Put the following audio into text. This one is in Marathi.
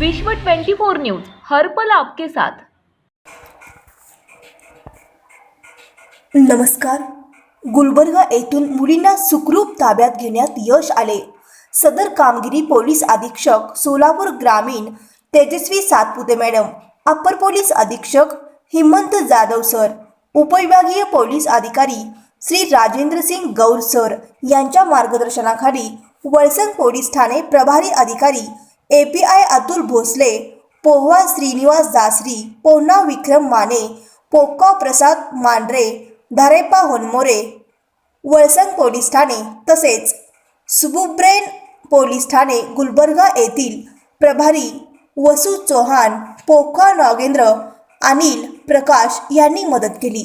विश्व 24 न्यूज हर पल आपके साथ. नमस्कार. गुलबर्गा येथून मुलींना सुखरूप ताब्यात घेण्यात यश आले. सदर कामगिरी पोलीस अधीक्षक सोलापूर ग्रामीण Tejaswi Satpute madam upper police अधीक्षक हिमंत जाधव सर उपविभागीय पोलीस अधिकारी श्री राजेंद्र सिंग गौर सर यांच्या मार्गदर्शनाखाली वळसंग पोलीस ठाणे प्रभारी अधिकारी A P I Atul Bhosale पोहवा Shrinivas Dasari पोहना विक्रम माने पोक्का प्रसाद मांढरे धारेपा होनमोरे वळसंग पोलीस ठाणे तसेच सुबुब्रेन पोलीस ठाणे गुलबर्गा येथील प्रभारी वसू चौहान पोखा नागेंद्र अनिल प्रकाश यांनी मदत केली.